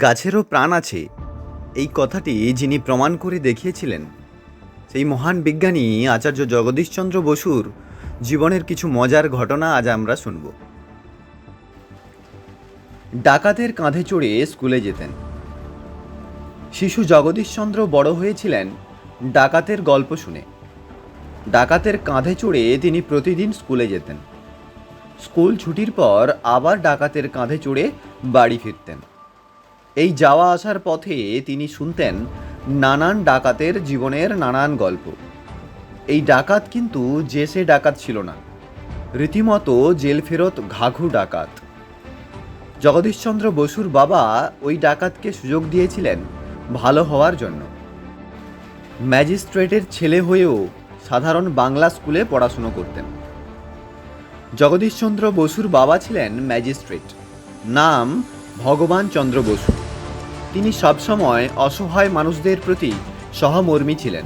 গাছেরও প্রাণ আছে। এই কথাটি যিনি প্রমাণ করে দেখিয়েছিলেন, সেই মহান বিজ্ঞানী আচার্য জগদীশচন্দ্র বসুর জীবনের কিছু মজার ঘটনা আজ আমরা শুনব। ডাকাতের কাঁধে চড়ে স্কুলে যেতেন। শিশু জগদীশচন্দ্র বড় হয়েছিলেন ডাকাতের গল্প শুনে। ডাকাতের কাঁধে চড়ে তিনি প্রতিদিন স্কুলে যেতেন। স্কুল ছুটির পর আবার ডাকাতের কাঁধে চড়ে বাড়ি ফিরতেন। এই যাওয়া আসার পথে তিনি শুনতেন নানান ডাকাতের জীবনের নানান গল্প। এই ডাকাত কিন্তু যে সে ডাকাত ছিল না। রীতিমতো জেল ফেরত ঘাঘু ডাকাত। জগদীশচন্দ্র বসুর বাবা ওই ডাকাতকে সুযোগ দিয়েছিলেন ভালো হওয়ার জন্য। ম্যাজিস্ট্রেটের ছেলে হয়েও সাধারণ বাংলা স্কুলে পড়াশুনো করতেন। জগদীশচন্দ্র বসুর বাবা ছিলেন ম্যাজিস্ট্রেট। নাম ভগবান চন্দ্র বসু। তিনি সবসময় অসহায় মানুষদের প্রতি সহমর্মী ছিলেন।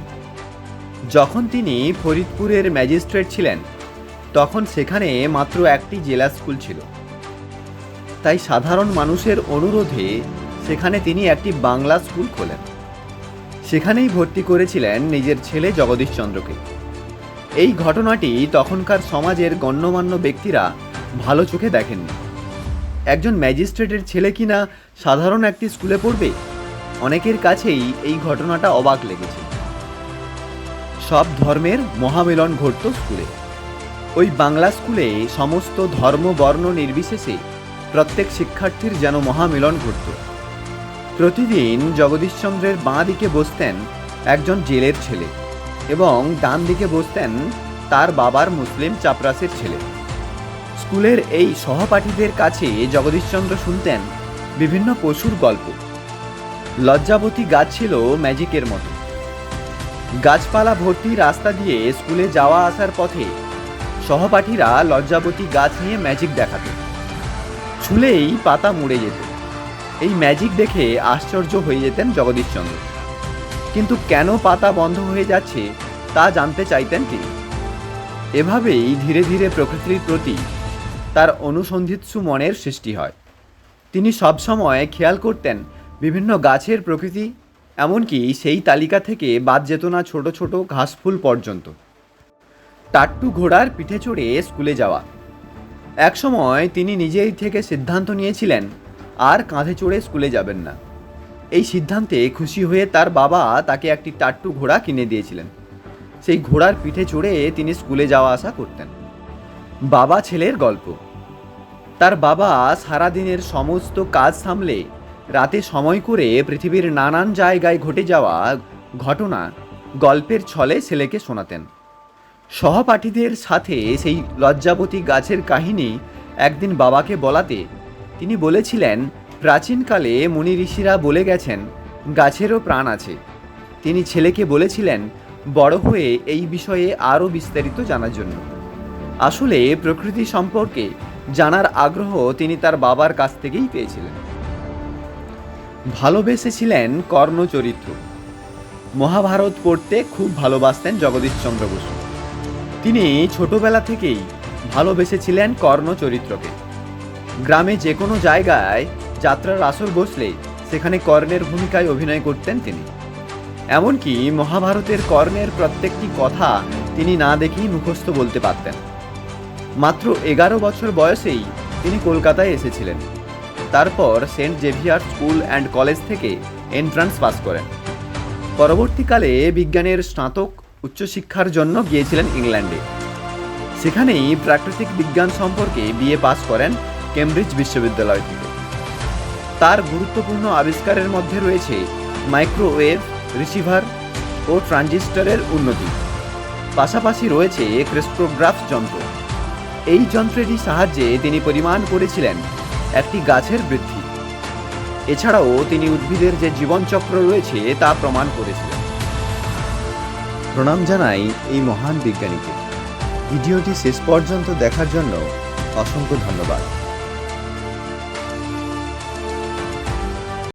যখন তিনি ফরিদপুরের ম্যাজিস্ট্রেট ছিলেন, তখন সেখানে মাত্র একটি জেলা স্কুল ছিল। তাই সাধারণ মানুষের অনুরোধে সেখানে তিনি একটি বাংলা স্কুল খোলেন। সেখানেই ভর্তি করেছিলেন নিজের ছেলে জগদীশচন্দ্রকে এই ঘটনাটি তখনকার সমাজের গণ্যমান্য ব্যক্তিরা ভালো চোখে দেখেননি। একজন ম্যাজিস্ট্রেটের ছেলে কিনা সাধারণ একটি স্কুলে পড়বে? অনেকের কাছেই এই ঘটনাটা অবাক লেগেছে। সব ধর্মের মহামিলন ঘটত স্কুলে। ওই বাংলা স্কুলে সমস্ত ধর্ম, বর্ণ নির্বিশেষে প্রত্যেক শিক্ষার্থীর যেন মহামিলন ঘটত। প্রতিদিন জগদীশচন্দ্রের বাঁ দিকে বসতেন একজন জেলের ছেলে এবং ডান দিকে বসতেন তার বাবার মুসলিম চাপরাসের ছেলে। স্কুলের এই সহপাঠীদের কাছে জগদীশচন্দ্র শুনতেন বিভিন্ন পশুর গল্প। লজ্জাবতী গাছ ছিল ম্যাজিকের মতো। গাছপালা ভর্তি রাস্তা দিয়ে স্কুলে যাওয়া আসার পথে সহপাঠীরা লজ্জাবতী গাছ নিয়ে ম্যাজিক দেখাতেন ছুলেই পাতা মুড়ে যেত। এই ম্যাজিক দেখে আশ্চর্য হয়ে যেতেন জগদীশচন্দ্র। কিন্তু কেন পাতা বন্ধ হয়ে যাচ্ছে তা জানতে চাইতেন তিনি। এভাবেই ধীরে ধীরে প্রকৃতির প্রতি তার অনুসন্ধিৎসু মনের সৃষ্টি হয়। তিনি সবসময় খেয়াল করতেন বিভিন্ন গাছের প্রকৃতি, এমনকি সেই তালিকা থেকে বাদ যেত না ছোট ছোট ঘাসফুল পর্যন্ত। টাট্টু ঘোড়ার পিঠে চড়ে স্কুলে যাওয়া। একসময় তিনি নিজেই থেকে সিদ্ধান্ত নিয়েছিলেন, আর কাঁধে চড়ে স্কুলে যাবেন না। এই সিদ্ধান্তে খুশি হয়ে তার বাবা তাকে একটি টাট্টু ঘোড়া কিনে দিয়েছিলেন। সেই ঘোড়ার পিঠে চড়ে তিনি স্কুলে যাওয়া আসা করতেন। বাবা ছেলের গল্প। তার বাবা সারাদিনের সমস্ত কাজ সামলে রাতে সময় করে পৃথিবীর নানান জায়গায় ঘটে যাওয়া ঘটনা গল্পের ছলে ছেলেকে শোনাতেন। সহপাঠীদের সাথে সেই লজ্জাবতী গাছের কাহিনী একদিন বাবাকে বলাতে তিনি বলেছিলেন, প্রাচীনকালে মুনি ঋষিরা বলে গেছেন, গাছেরও প্রাণ আছে। তিনি ছেলেকে বলেছিলেন, বড় হয়ে এই বিষয়ে আরও বিস্তারিত জানার জন্য। আসলে প্রকৃতি সম্পর্কে জানার আগ্রহ তিনি তার বাবার কাছ থেকেই পেয়েছিলেন। ভালোবেসেছিলেন কর্ণ চরিত্র মহাভারত পড়তে খুব ভালোবাসতেন জগদীশচন্দ্র বসু। তিনি ছোটবেলা থেকেই ভালোবেসেছিলেন কর্ণ চরিত্রকে গ্রামে যে কোনো জায়গায় যাত্রার আসর বসলে সেখানে কর্ণের ভূমিকায় অভিনয় করতেন তিনি। এমনকি মহাভারতের কর্ণের প্রত্যেকটি কথা তিনি না দেখেই মুখস্থ বলতে পারতেন। মাত্র এগারো বছর বয়সেই তিনি কলকাতায় এসেছিলেন। তারপর Saint Xavier school and college থেকে এন্ট্রান্স পাস করেন। পরবর্তীকালে বিজ্ঞানের স্নাতক উচ্চশিক্ষার জন্য গিয়েছিলেন ইংল্যান্ডে। সেখানেই প্রাকৃতিক বিজ্ঞান সম্পর্কে বিএ পাস করেন কেমব্রিজ বিশ্ববিদ্যালয় থেকে। তার গুরুত্বপূর্ণ আবিষ্কারের মধ্যে রয়েছে মাইক্রোওয়েভ, রিসিভার ও ট্রানজিস্টরের উন্নতি। পাশাপাশি রয়েছে ক্রিস্টোগ্রাফ যন্ত্র। এই যন্ত্রেরই সাহায্যে তিনি পরিমাণ করেছিলেন একটি গাছের বৃদ্ধি। এছাড়াও তিনি উদ্ভিদের যে জীবনচক্র রয়েছে তা প্রমাণ করেছিলেন। প্রণাম জানাই এই মহান বিজ্ঞানীকে। ভিডিওটি শেষ পর্যন্ত দেখার জন্য অসংখ্য ধন্যবাদ।